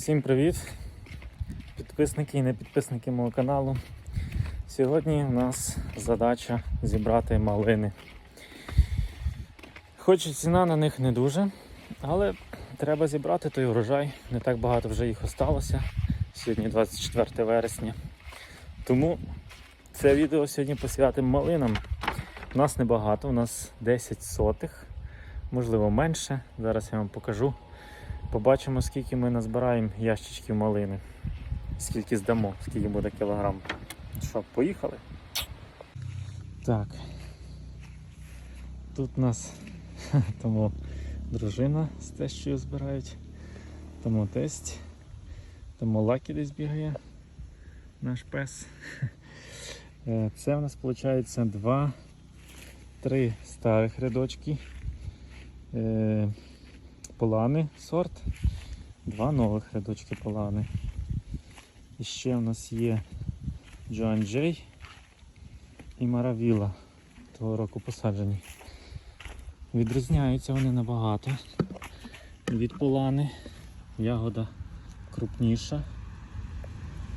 Всім привіт! Підписники і не підписники мого каналу. Сьогодні у нас задача зібрати малини. Хоч ціна на них не дуже, але треба зібрати той урожай. Не так багато вже їх осталося. Сьогодні 24 вересня. Тому це відео сьогодні посвятимо малинам. У нас небагато, у нас 10 сотих, можливо менше. Зараз я вам покажу. Побачимо, скільки ми назбираємо ящичків малини. Скільки здамо, скільки буде кілограм. Що, поїхали? Так. Тут нас тому дружина з тещою збирають, тому тесть, тому лакі десь бігає наш пес. Е, Це в нас виходить два, три старих рядочки. Полани сорт, два нових рядочки полани. І ще у нас є Джоан Джей і Маравіла того року посаджені. Відрізняються вони набагато від полани. Ягода крупніша,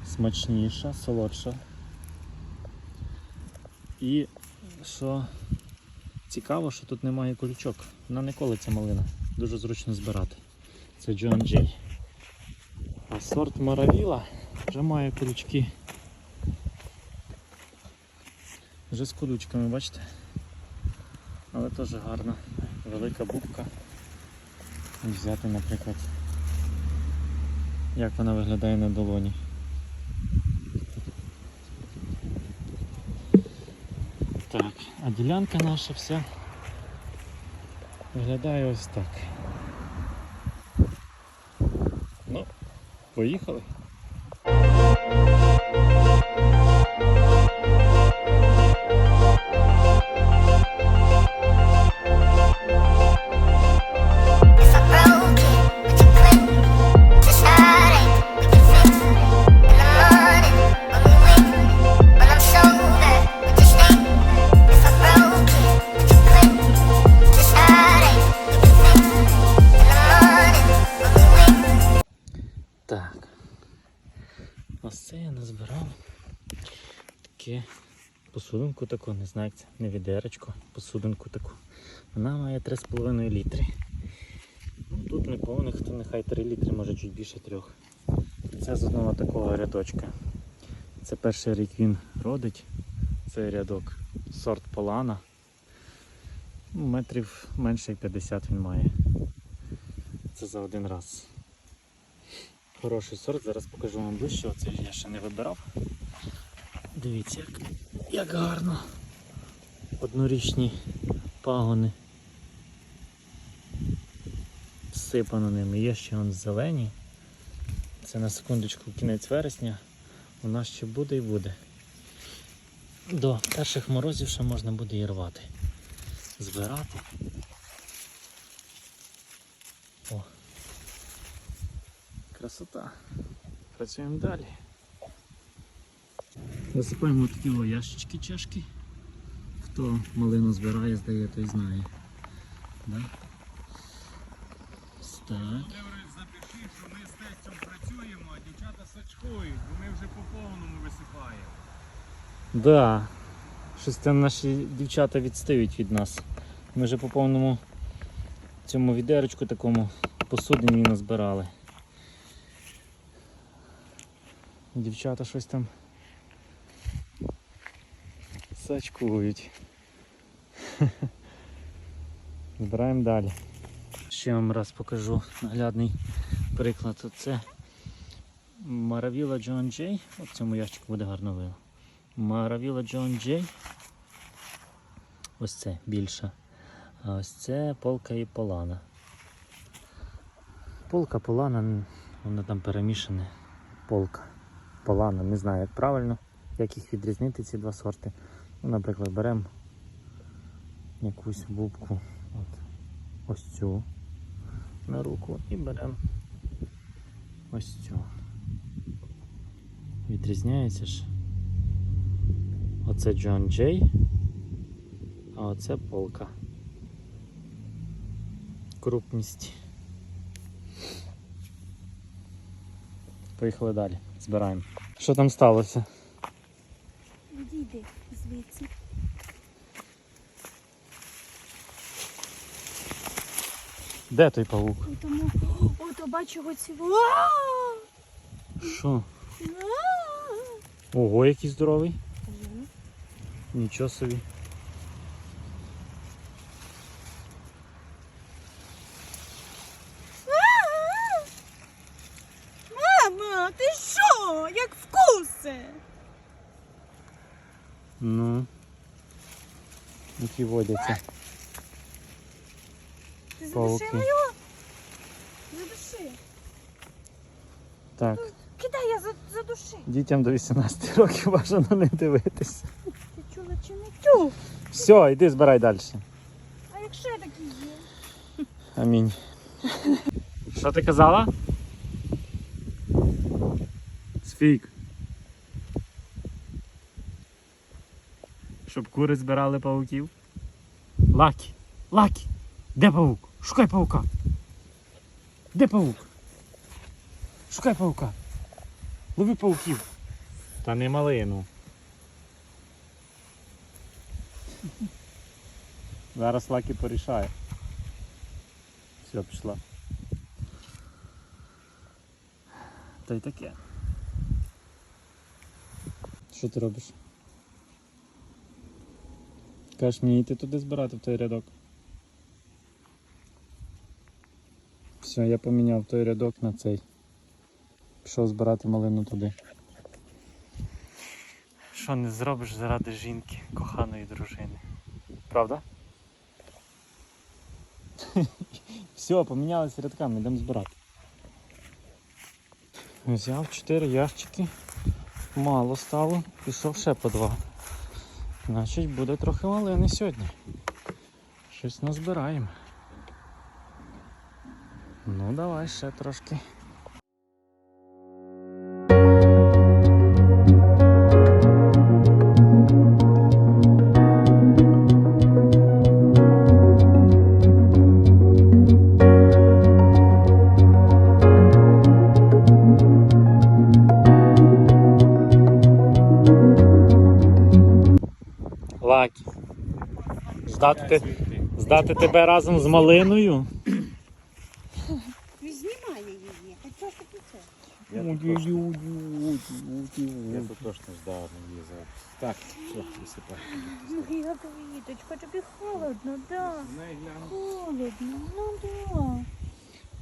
смачніша, солодша. І що цікаво, що тут немає колючок. Вона не колиться малина. Дуже зручно збирати. Це Джоан Джей. А сорт Маравіла вже має колючки. Вже з колючками, бачите? Але теж гарна, велика бубка. Взяти, наприклад, як вона виглядає на долоні. Так, а ділянка наша вся виглядає ось так. Ну, поїхали. Посудинку таку, не знаю як це, не відеречко, посудинку таку. Вона має 3,5 літри. Ну, тут не повних, то нехай 3 літри, може чуть більше трьох. Це з одного такого рядочка. Це перший рік він родить. Цей рядок. Сорт полана. Ну, Метрів менше як 50 він має. Це за один раз. Хороший сорт, зараз покажу вам ближче, оцей я ще не вибирав. Дивіться, як, як гарно. Однорічні пагони. Всипано ними. Є ще вон зелені. Це на секундочку кінець вересня. У нас ще буде і буде. До перших морозів ще можна буде і рвати. Збирати. О, Красота. Працюємо далі. Висипаємо такі ящички чашки. Хто малину збирає, здає, той знає. Да? Так. Запиши, що ми з тестем працюємо, а дівчата сачкують, бо ми вже по повному висипаємо. Да. Щось там наші дівчата відстають від нас. Ми вже по повному цьому відерочку такому посудині назбирали. Дівчата щось там сачкують. Збираємо далі. Ще вам раз покажу наглядний приклад. Оце Маравіла Джон Джей. От в цьому ящику буде гарно видно. Маравіла Джон Джей. Ось це більше. А ось це полка і полана. Полка, полана, воно там перемішане. Полка. Полана, не знаю як правильно, як їх відрізнити ці два сорти. Ну, наприклад, беремо якусь бубку. От, ось цю на руку і беремо ось цю. Відрізняється ж. Оце Джон Джей, а оце полка. Крупність. поїхали далі. Збираємо. Що там сталося? Відійди звідси. Де той павук? І тому, ото бачу його цього. Що? Ого, який здоровий. Нічого собі. Мама, ти що? Як вкуси? Ну. Які водяться. Ти задушила його? Задуши. Так, Кидай, я за- задуши. дітям до 18 років бажано не дивитися. Ти чула чи не чув? Все, йди збирай далі. А якщо я такий є? Амінь. Що ти казала? Сфік. Щоб кури збирали павуків? Лакі! Лакі! Де павук? Шукай павука! Де павук? Шукай павука! Лови павуків! Та не малину. Зараз Лакі порішає. Все, пішла. Та й таке. Що ти робиш? Кажеш мені йти туди збирати в той рядок. Все, я поміняв той рядок на цей. Пішов збирати малину туди. Що не зробиш заради жінки, коханої дружини? Правда? Все, помінялися рядками, йдемо збирати. Взяв 4 ящики. Мало стало, пішов ще по два. Значить буде трохи малини сьогодні. Щось назбираємо. Ну давай ще трошки. Лакі. Здати, здати тебе разом з малиною? Я тут точно ждав, не лізав. Так, все, висипай. Моя квіточка, тобі холодно, да. Не. Холодно, ну да.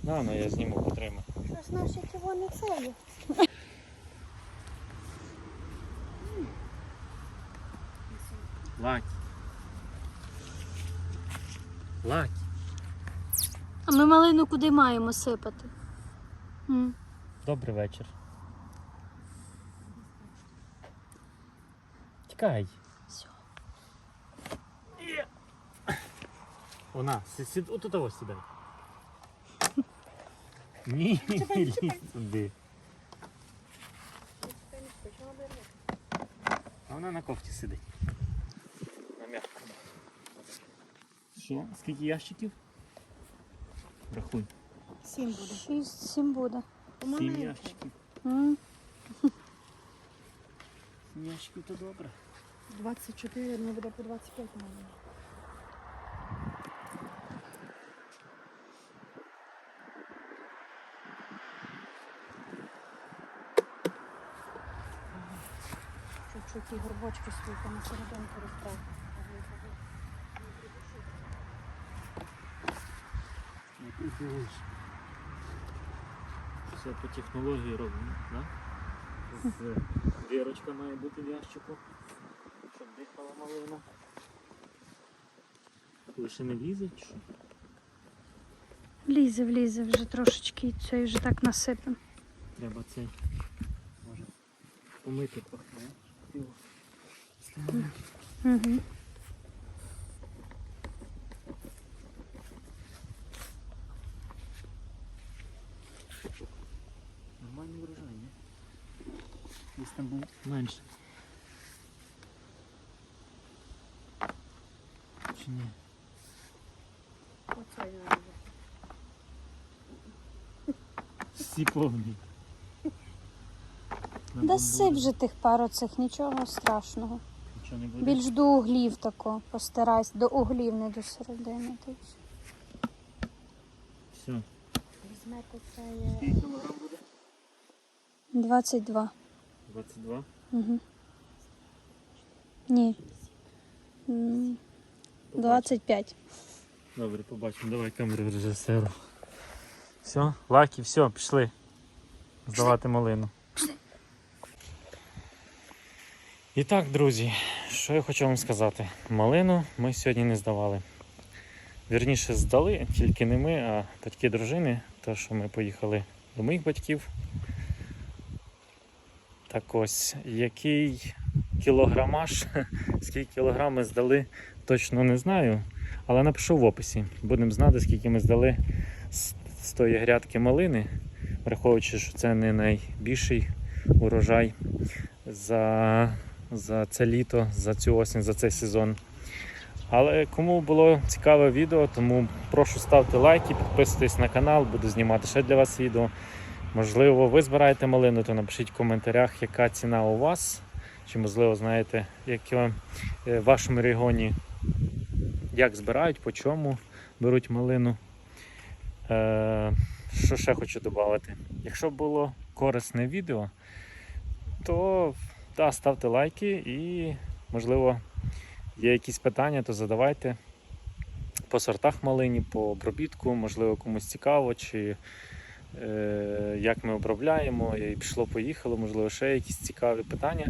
На, ну я зніму потримаю. Щось наші ківо не це. Лакі. Лакі. А ми малину куди маємо сипати? М. Добрий вечір. Тікай. Є. Вона, сід, отут ось сідай. Ні, лізь сюди. А вона на кофті сидить. На м'якому. Що? Скільки ящиків? Рахуй. Сім буде. Шість, сім буде. Сім ящиків. Сім ящиків то добре. 24, не буде по 25, мабуть. Чуть-чуть ті горбочки свої на серединку. Не прихилиш. Все по технології робимо, да? З дірочка має бути в ящику, щоб дихала малина. Лише не лізе чи що? Влізе, влізе вже трошечки і цей вже так насипемо. Треба цей. Може помити трохи. Угу. Нормальний врожай, ні? Десь там був менше. Чи ні? Оце я. Всі повні. Да сип же тих пару цих, нічого страшного. Нічого не буде. Більш до углів тако постарайся, до углів, не до середини. й все. Візьмете це Скільки 22. 22. Угу. Ні. М, 25. Добре, побачимо. Давай камеру режисеру. Все, лаки, все, пішли. Здавати малину. І так, друзі, що я хочу вам сказати. Малину ми сьогодні не здавали. Вірніше здали, тільки не ми, а батьки дружини, то що ми поїхали до моїх батьків. Так ось, який кілограмаж, скільки кілограм ми здали, точно не знаю. Але напишу в описі. Будемо знати, скільки ми здали з, тої грядки малини, враховуючи, що це не найбільший урожай за, за це літо, за цю осінь, за цей сезон. Але кому було цікаве відео, тому прошу ставте лайки, підписуйтесь на канал, буду знімати ще для вас відео. Можливо, ви збираєте малину, то напишіть в коментарях, яка ціна у вас. Чи можливо знаєте, як е, в вашому регіоні як збирають, по чому беруть малину. Е, що ще хочу додати? Якщо було корисне відео, то да, ставте лайки і, можливо, є якісь питання, то задавайте по сортах малині, по обробітку, можливо, комусь цікаво, чи як ми обробляємо, і пішло-поїхало, можливо, ще якісь цікаві питання.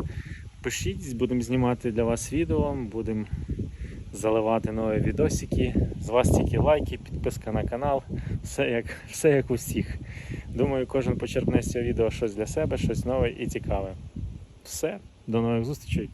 Пишіть, будемо знімати для вас відео, будемо заливати нові відосики. З вас тільки лайки, підписка на канал, все як, все як у всіх. Думаю, кожен почерпне з цього відео щось для себе, щось нове і цікаве. Все, до нових зустрічей!